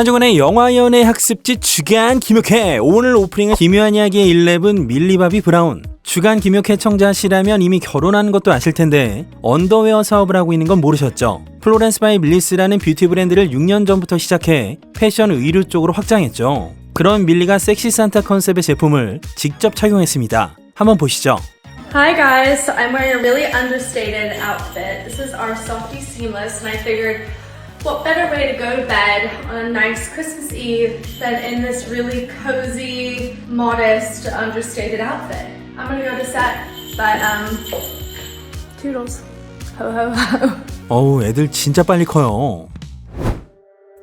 한정원의 영화연애 학습지 주간 김효캐 오늘 오프닝은 김효한 이야기의 11 밀리바비 브라운 주간 김효캐 청자시라면 이미 결혼한 것도 아실 텐데 언더웨어 사업을 하고 있는 건 모르셨죠? 플로렌스 바이 밀리스라는 뷰티 브랜드를 6년 전부터 시작해 패션 의류 쪽으로 확장했죠. 그런 밀리가 섹시 산타 컨셉의 제품을 직접 착용했습니다. 한번 보시죠. Hi guys, I'm wearing a really understated outfit. This is our Softy Seamless, and I figured what better way to go to bed on a nice Christmas Eve than in this really cozy, modest, understated outfit. I'm gonna go to set, but um, toodles. Ho ho ho. 어우, 애들 진짜 빨리 커요.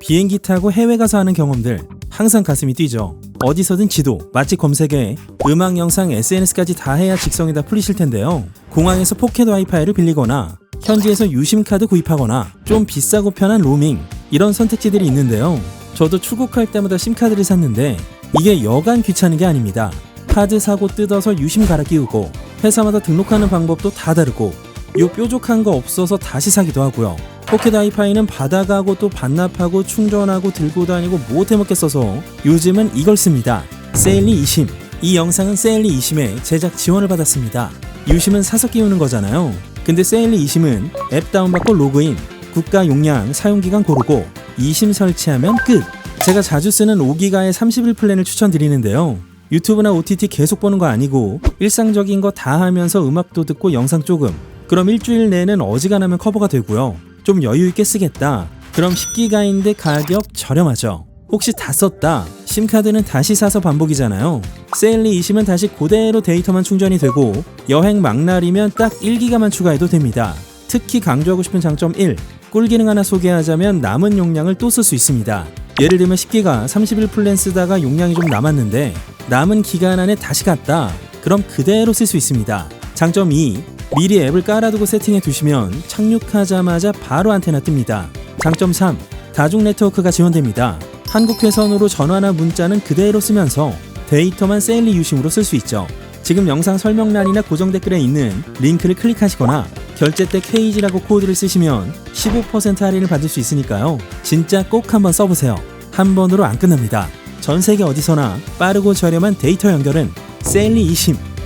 비행기 타고 해외 가서 하는 경험들 항상 가슴이 뛰죠. 어디서든 지도, 맛집 검색에 음악, 영상, SNS까지 다 해야 직성이 다 풀리실 텐데요. 공항에서 포켓 와이파이를 빌리거나 현지에서 유심 카드 구입하거나 좀 비싸고 편한 로밍 이런 선택지들이 있는데요. 저도 출국할 때마다 심카드를 샀는데 이게 여간 귀찮은 게 아닙니다. 카드 사고 뜯어서 유심 갈아 끼우고 회사마다 등록하는 방법도 다 다르고 요 뾰족한 거 없어서 다시 사기도 하고요. 포켓 와이파이는 받아가고 또 반납하고 충전하고 들고 다니고 못해 먹겠어서 요즘은 이걸 씁니다. 세일리 20. 이 영상은 세일리 20에 제작 지원을 받았습니다. 유심은 사서 끼우는 거잖아요. 근데 세일리 20은 앱 다운받고 로그인, 국가 용량, 사용기간 고르고 20 설치하면 끝. 제가 자주 쓰는 5기가의 30일 플랜을 추천드리는데요. 유튜브나 OTT 계속 보는 거 아니고 일상적인 거 다 하면서 음악도 듣고 영상 조금 그럼 일주일 내는 어지간하면 커버가 되고요. 좀 여유 있게 쓰겠다. 그럼 10기가인데 가격 저렴하죠. 혹시 다 썼다. 심카드는 다시 사서 반복이잖아요. 세일리 20은 다시 그대로 데이터만 충전이 되고 여행 막날이면 딱 1기가만 추가해도 됩니다. 특히 강조하고 싶은 장점 1. 꿀 기능 하나 소개하자면 남은 용량을 또 쓸 수 있습니다. 예를 들면 10기가 30일 플랜 쓰다가 용량이 좀 남았는데 남은 기간 안에 다시 갔다. 그럼 그대로 쓸 수 있습니다. 장점 2. 미리 앱을 깔아두고 세팅해 두시면 착륙하자마자 바로 안테나 뜹니다. 장점 3. 다중 네트워크가 지원됩니다. 한국 회선으로 전화나 문자는 그대로 쓰면서 데이터만 세일리 유심으로 쓸 수 있죠. 지금 영상 설명란이나 고정 댓글에 있는 링크를 클릭하시거나 결제 때 KG라고 코드를 쓰시면 15% 할인을 받을 수 있으니까요. 진짜 꼭 한번 써보세요. 한 번으로 안 끝납니다. 전 세계 어디서나 빠르고 저렴한 데이터 연결은 세일리 20.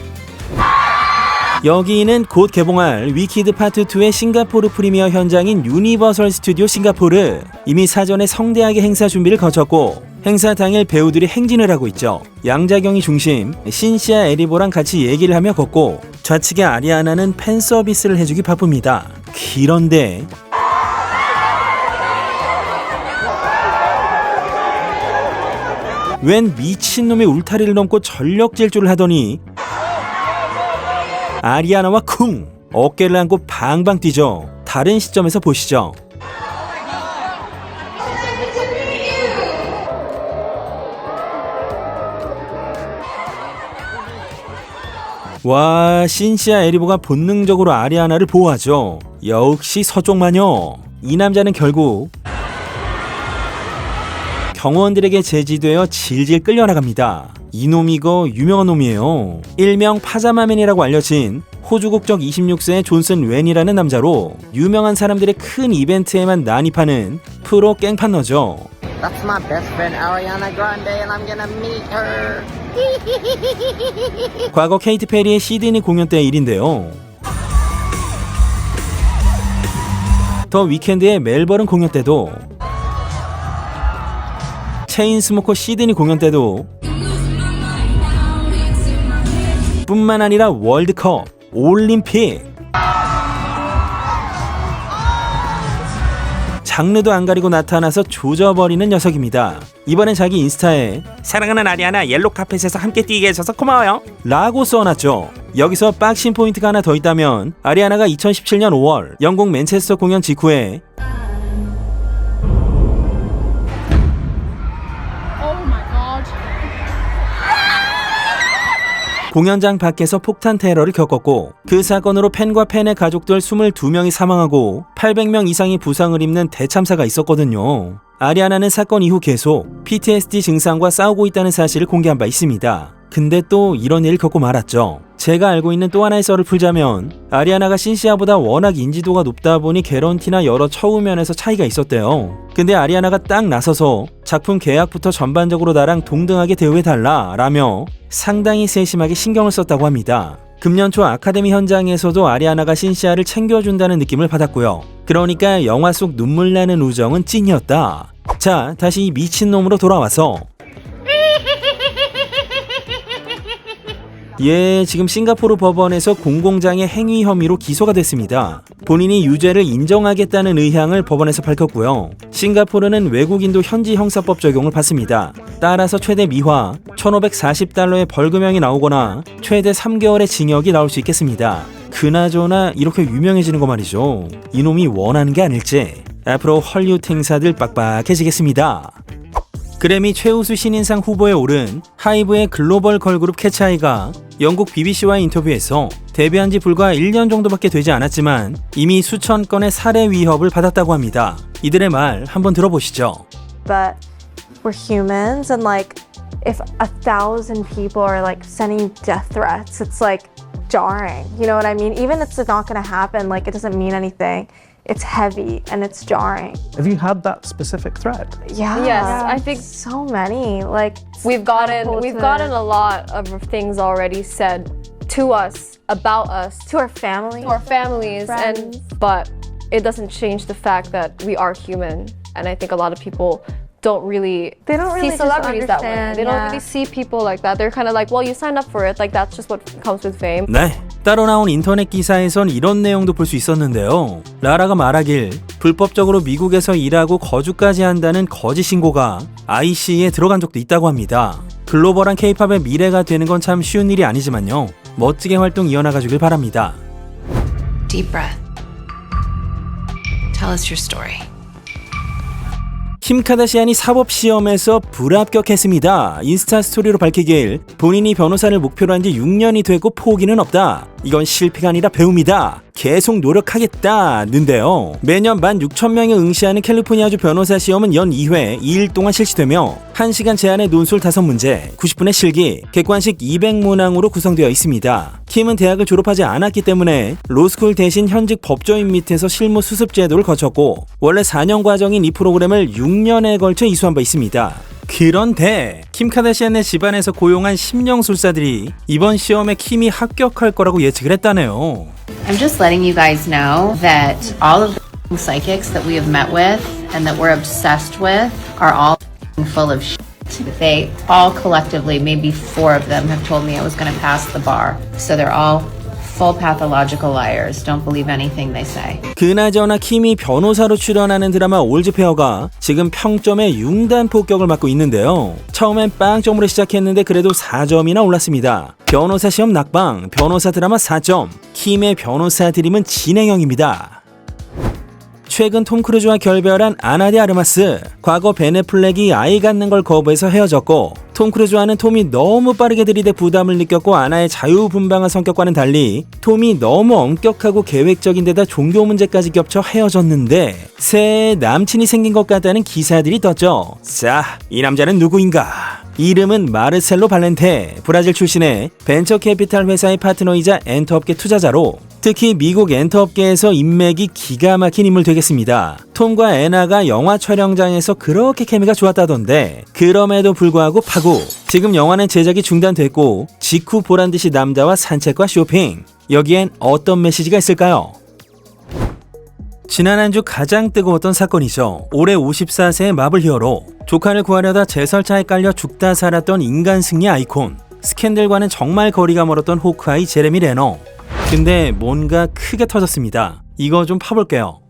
여기는 곧 개봉할 위키드 파트 2의 싱가포르 프리미어 현장인 유니버설 스튜디오 싱가포르. 이미 사전에 성대하게 행사 준비를 거쳤고 행사 당일 배우들이 행진을 하고 있죠. 양자경이 중심, 신시아 에리보랑 같이 얘기를 하며 걷고 좌측의 아리아나는 팬 서비스를 해주기 바쁩니다. 그런데 웬 미친놈이 울타리를 넘고 전력 질주를 하더니 아리아나와 쿵 어깨를 안고 방방 뛰죠. 다른 시점에서 보시죠. 와 신시아 에리보가 본능적으로 아리아나를 보호하죠. 역시 서쪽 마녀. 이 남자는 결국 경호원들에게 제지되어 질질 끌려나갑니다. 이놈이 거 유명한 놈이에요. 일명 파자마맨이라고 알려진 호주 국적 26세의 존슨 웬이라는 남자로 유명한 사람들의 큰 이벤트에만 난입하는 프로 깽판너죠. That's my best friend Ariana Grande, and I'm gonna meet her. 과거 케이티 페리의 시드니 공연 때의 일인데요. 더 위켄드의 멜버른 공연 때도 체인스모커 시드니 공연 때도 뿐만 아니라 월드컵, 올림픽 장르도 안 가리고 나타나서 조져버리는 녀석입니다. 이번엔 자기 인스타에 사랑하는 아리아나 옐로 카펫에서 함께 뛰게 해줘서 고마워요. 라고 써놨죠. 여기서 빡신 포인트가 하나 더 있다면 아리아나가 2017년 5월 영국 맨체스터 공연 직후에 공연장 밖에서 폭탄 테러를 겪었고 그 사건으로 팬과 팬의 가족들 22명이 사망하고 800명 이상이 부상을 입는 대참사가 있었거든요. 아리아나는 사건 이후 계속 PTSD 증상과 싸우고 있다는 사실을 공개한 바 있습니다. 근데 또 이런 일을 겪고 말았죠. 제가 알고 있는 또 하나의 썰을 풀자면 아리아나가 신시아보다 워낙 인지도가 높다 보니 개런티나 여러 처우 면에서 차이가 있었대요. 근데 아리아나가 딱 나서서 작품 계약부터 전반적으로 나랑 동등하게 대우해달라 라며 상당히 세심하게 신경을 썼다고 합니다. 금년 초 아카데미 현장에서도 아리아나가 신시아를 챙겨준다는 느낌을 받았고요. 그러니까 영화 속 눈물 나는 우정은 찐이었다. 자, 다시 이 미친놈으로 돌아와서 예, 지금 싱가포르 법원에서 공공장애 행위 혐의로 기소가 됐습니다. 본인이 유죄를 인정하겠다는 의향을 법원에서 밝혔고요. 싱가포르는 외국인도 현지 형사법 적용을 받습니다. 따라서 최대 미화 1,540달러의 벌금형이 나오거나 최대 3개월의 징역이 나올 수 있겠습니다. 그나저나 이렇게 유명해지는 거 말이죠. 이놈이 원하는 게 아닐지 앞으로 헐리우드 행사들 빡빡해지겠습니다. 그래미 최우수 신인상 후보에 오른 하이브의 글로벌 걸그룹 캐차이가 영국 BBC와의 인터뷰에서 데뷔한 지 불과 1년 정도밖에 되지 않았지만 이미 수천 건의 살해 위협을 받았다고 합니다. 이들의 말 한번 들어보시죠. but we're humans and like if a thousand people are like sending death threats it's like jarring you know what i mean even if it's not going to happen like it doesn't mean anything it's heavy and it's jarring Have you had that specific threat? yeah Yes, I think- so many like We've gotten we've to- gotten a lot of things already said to us about us to our family to our families Friends. and but it doesn't change the fact that we are human and I think a lot of people don't really They don't really see celebrities that way. They don't really see people like that. They're kind of like, well, you signed up for it. Like that's just what comes with fame. 네. 따로 나온 인터넷 기사에선 이런 내용도 볼 수 있었는데요. 라라가 말하길 불법적으로 미국에서 일하고 거주까지 한다는 거짓 신고가 IC에 들어간 적도 있다고 합니다. 글로벌한 케이팝의 미래가 되는 건 참 쉬운 일이 아니지만요. 멋지게 활동 이어나가 주길 바랍니다. Deep breath. Tell us your story. 킴 카다시안이 사법 시험에서 불합격했습니다. 인스타 스토리로 밝히길 본인이 변호사를 목표로 한 지 6년이 되고 포기는 없다. 이건 실패가 아니라 배움이다. 계속 노력하겠다는데요. 매년 16,000명이 응시하는 캘리포니아주 변호사 시험은 연 2회 2일 동안 실시되며 1시간 제한의 논술 5문제, 90분의 실기, 객관식 200문항으로 구성되어 있습니다. 킴은 대학을 졸업하지 않았기 때문에 로스쿨 대신 현직 법조인 밑에서 실무 수습 제도를 거쳤고 원래 4년 과정인 이 프로그램을 6 년에 걸쳐 이수한 바 있습니다. 그런데 킴 카다시안의 집안에서 고용한 심령술사들이 이번 시험에 킴이 합격할 거라고 예측을 했다네요. I'm just letting you guys know that all of the psychics that we have met with and that we're obsessed with are all full of shit. They all collectively, maybe four of them, have told me I was going to pass the bar. So they're all full pathological liars. Don't believe anything they say. 그나저나 킴이 변호사로 출연하는 드라마 올즈페어가 지금 평점에 융단 폭격을 맞고 있는데요. 처음엔 빵점으로 시작했는데 그래도 4점이나 올랐습니다. 변호사 시험 낙방, 변호사 드라마 4점, 킴의 변호사 드림은 진행형입니다. 최근 톰 크루즈와 결별한 아나데 아르마스. 과거 베네플렉이 아이 갖는 걸 거부해서 헤어졌고 톰 크루즈와는 톰이 너무 빠르게 들이대 부담을 느꼈고 아나의 자유분방한 성격과는 달리 톰이 너무 엄격하고 계획적인 데다 종교 문제까지 겹쳐 헤어졌는데 새 남친이 생긴 것 같다는 기사들이 떴죠. 자, 이 남자는 누구인가? 이름은 마르셀로 발렌테, 브라질 출신의 벤처 캐피탈 회사의 파트너이자 엔터업계 투자자로 특히 미국 엔터업계에서 인맥이 기가 막힌 인물 되겠습니다. 톰과 애나가 영화 촬영장에서 그렇게 케미가 좋았다던데 그럼에도 불구하고 파고 지금 영화는 제작이 중단됐고 직후 보란 듯이 남자와 산책과 쇼핑 여기엔 어떤 메시지가 있을까요? 지난 한 주 가장 뜨거웠던 사건이죠. 올해 54세의 마블 히어로. 조카를 구하려다 제설차에 깔려 죽다 살았던 인간 승리 아이콘. 스캔들과는 정말 거리가 멀었던 호크아이 제레미 레너. 근데 뭔가 크게 터졌습니다. 이거 좀 파볼게요.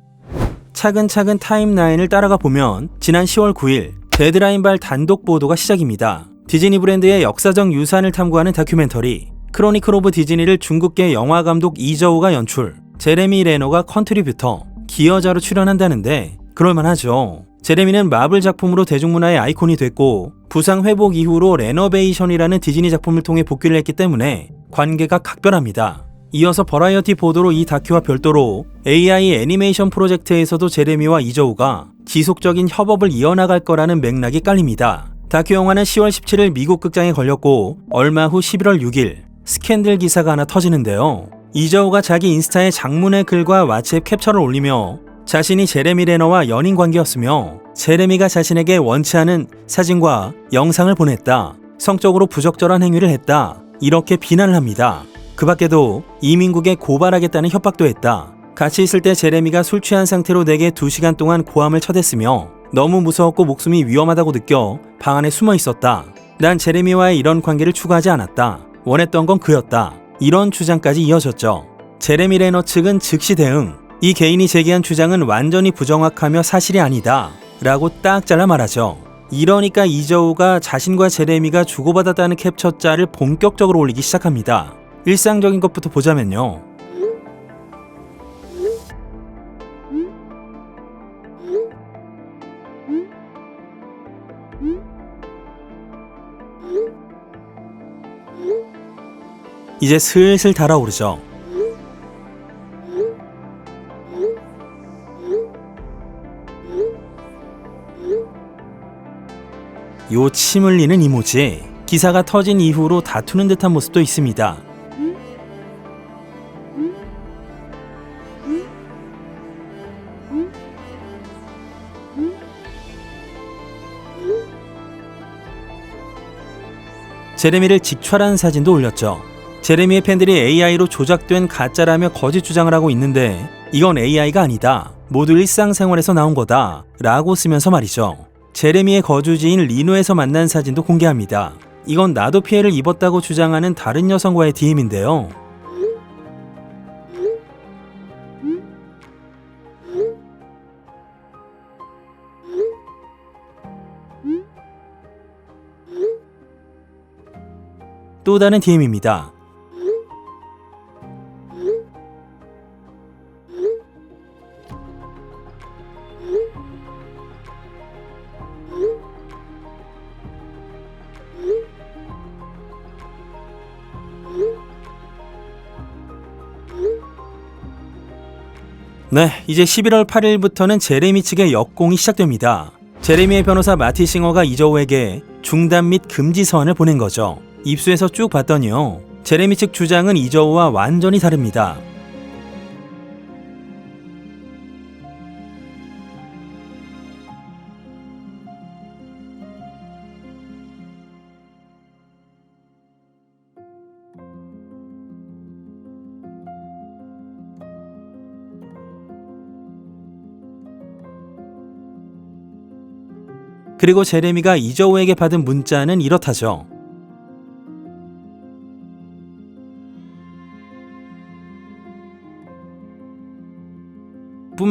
차근차근 타임라인을 따라가 보면 지난 10월 9일 데드라인발 단독 보도가 시작입니다. 디즈니 브랜드의 역사적 유산을 탐구하는 다큐멘터리 크로니클 오브 디즈니를 중국계 영화 감독 이저우가 연출 제레미 레노가 컨트리뷰터 기여자로 출연한다는데 그럴만하죠. 제레미는 마블 작품으로 대중문화의 아이콘이 됐고 부상 회복 이후로 레너베이션이라는 디즈니 작품을 통해 복귀를 했기 때문에 관계가 각별합니다. 이어서 버라이어티 보도로 이 다큐와 별도로 AI 애니메이션 프로젝트에서도 제레미와 이저우가 지속적인 협업을 이어나갈 거라는 맥락이 깔립니다. 다큐 영화는 10월 17일 미국 극장에 걸렸고 얼마 후 11월 6일 스캔들 기사가 하나 터지는데요. 이저우가 자기 인스타에 장문의 글과 왓츠앱 캡처를 올리며 자신이 제레미 레너와 연인 관계였으며 제레미가 자신에게 원치 않은 사진과 영상을 보냈다. 성적으로 부적절한 행위를 했다. 이렇게 비난을 합니다. 그 밖에도 이민국에 고발하겠다는 협박도 했다. 같이 있을 때 제레미가 술 취한 상태로 내게 2시간 동안 고함을 쳐댔으며 너무 무서웠고 목숨이 위험하다고 느껴 방 안에 숨어 있었다. 난 제레미와의 이런 관계를 추구하지 않았다. 원했던 건 그였다. 이런 주장까지 이어졌죠. 제레미 레너 측은 즉시 대응. 이 개인이 제기한 주장은 완전히 부정확하며 사실이 아니다. 라고 딱 잘라 말하죠. 이러니까 이저우가 자신과 제레미가 주고받았다는 캡처짤을 본격적으로 올리기 시작합니다. 일상적인 것부터 보자면요. 이제 슬슬 달아오르죠. 요 침 흘리는 이모지 기사가 터진 이후로 다투는 듯한 모습도 있습니다. 제레미를 직찰한 사진도 올렸죠. 제레미의 팬들이 AI로 조작된 가짜라며 거짓 주장을 하고 있는데 이건 AI가 아니다. 모두 일상생활에서 나온 거다. 라고 쓰면서 말이죠. 제레미의 거주지인 리노에서 만난 사진도 공개합니다. 이건 나도 피해를 입었다고 주장하는 다른 여성과의 DM인데요. 또 다른 DM입니다. 네, 이제 11월 8일부터는 제레미 측의 역공이 시작됩니다. 제레미의 변호사 마티 싱어가 이저우에게 중단 및 금지 서한을 보낸 거죠. 입수해서 쭉 봤더니요. 제레미 측 주장은 이저우와 완전히 다릅니다. 그리고 제레미가 이저우에게 받은 문자는 이렇다죠.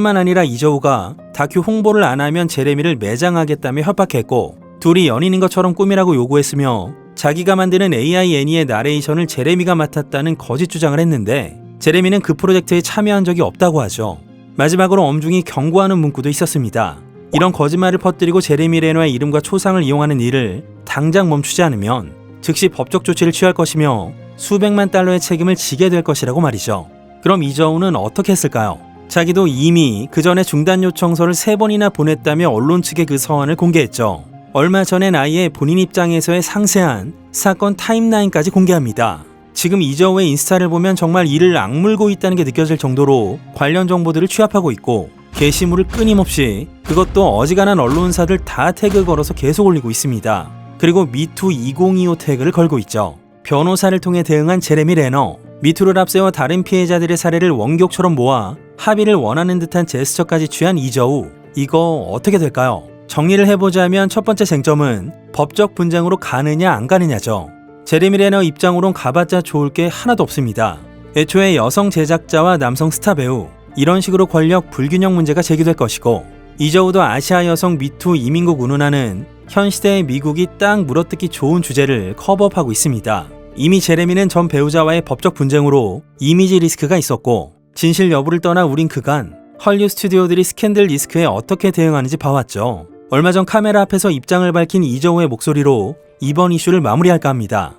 뿐만 아니라 이저우가 다큐 홍보를 안 하면 제레미를 매장하겠다며 협박했고 둘이 연인인 것처럼 꾸미라고 요구했으며 자기가 만드는 AI 애니의 나레이션을 제레미가 맡았다는 거짓 주장을 했는데 제레미는 그 프로젝트에 참여한 적이 없다고 하죠. 마지막으로 엄중히 경고하는 문구도 있었습니다. 이런 거짓말을 퍼뜨리고 제레미 레너의 이름과 초상을 이용하는 일을 당장 멈추지 않으면 즉시 법적 조치를 취할 것이며 수백만 달러의 책임을 지게 될 것이라고 말이죠. 그럼 이저우는 어떻게 했을까요? 자기도 이미 그 전에 중단 요청서를 세 번이나 보냈다며 언론 측에 그 서한을 공개했죠. 얼마 전엔 아예 본인 입장에서의 상세한 사건 타임라인까지 공개합니다. 지금 이저우의 인스타를 보면 정말 이를 악물고 있다는 게 느껴질 정도로 관련 정보들을 취합하고 있고 게시물을 끊임없이 그것도 어지간한 언론사들 다 태그 걸어서 계속 올리고 있습니다. 그리고 미투 2025 태그를 걸고 있죠. 변호사를 통해 대응한 제레미 레너, 미투를 앞세워 다른 피해자들의 사례를 원격처럼 모아 합의를 원하는 듯한 제스처까지 취한 이저우. 이거 어떻게 될까요? 정리를 해보자면 첫 번째 쟁점은 법적 분쟁으로 가느냐 안 가느냐죠. 제레미 레너 입장으론 가봤자 좋을 게 하나도 없습니다. 애초에 여성 제작자와 남성 스타 배우, 이런 식으로 권력 불균형 문제가 제기될 것이고 이저우도 아시아 여성 미투 이민국 운운하는 현 시대의 미국이 딱 물어뜯기 좋은 주제를 커버업하고 있습니다. 이미 제레미는 전 배우자와의 법적 분쟁으로 이미지 리스크가 있었고 진실 여부를 떠나 우린 그간 헐리우 스튜디오들이 스캔들 리스크에 어떻게 대응하는지 봐왔죠. 얼마 전 카메라 앞에서 입장을 밝힌 이저우의 목소리로 이번 이슈를 마무리할까 합니다.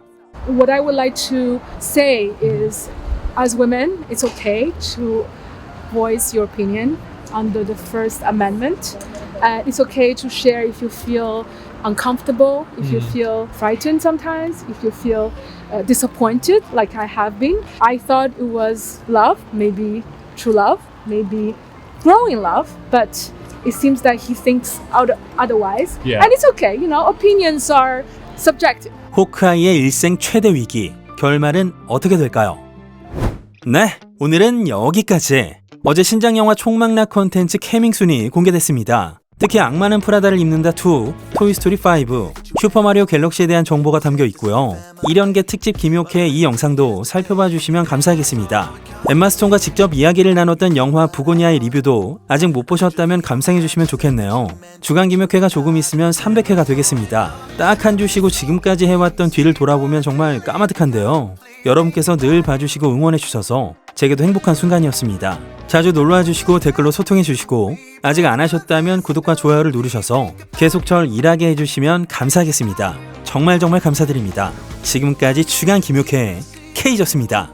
what I would like to say is, as women, it's okay to voice your opinion under the First Amendment. Uh, it's okay to share if you feel uncomfortable, if you feel frightened sometimes, if you feel uh, disappointed, like I have been, I thought it was love, maybe true love, maybe growing love, but it seems that he thinks out- otherwise. Yeah. And it's okay, you know, opinions are subjective. 호크아이의 일생 최대 위기 결말은 어떻게 될까요? 네, 오늘은 여기까지. 어제 신작 영화 총망라 콘텐츠 캐밍순이 공개됐습니다. 특히 악마는 프라다를 입는다 2, 토이스토리 5, 슈퍼마리오 갤럭시에 대한 정보가 담겨 있고요. 1연계 특집 김효케의 이 영상도 살펴봐 주시면 감사하겠습니다. 엠마스톤과 직접 이야기를 나눴던 영화 부고니아의 리뷰도 아직 못 보셨다면 감상해 주시면 좋겠네요. 주간 김효케가 조금 있으면 300회가 되겠습니다. 딱 한 주 쉬고 지금까지 해왔던 뒤를 돌아보면 정말 까마득한데요. 여러분께서 늘 봐주시고 응원해 주셔서 제게도 행복한 순간이었습니다. 자주 놀러와 주시고 댓글로 소통해 주시고 아직 안 하셨다면 구독과 좋아요를 누르셔서 계속 절 일하게 해주시면 감사하겠습니다. 정말 정말 감사드립니다. 지금까지 주간 김효케 K졌습니다.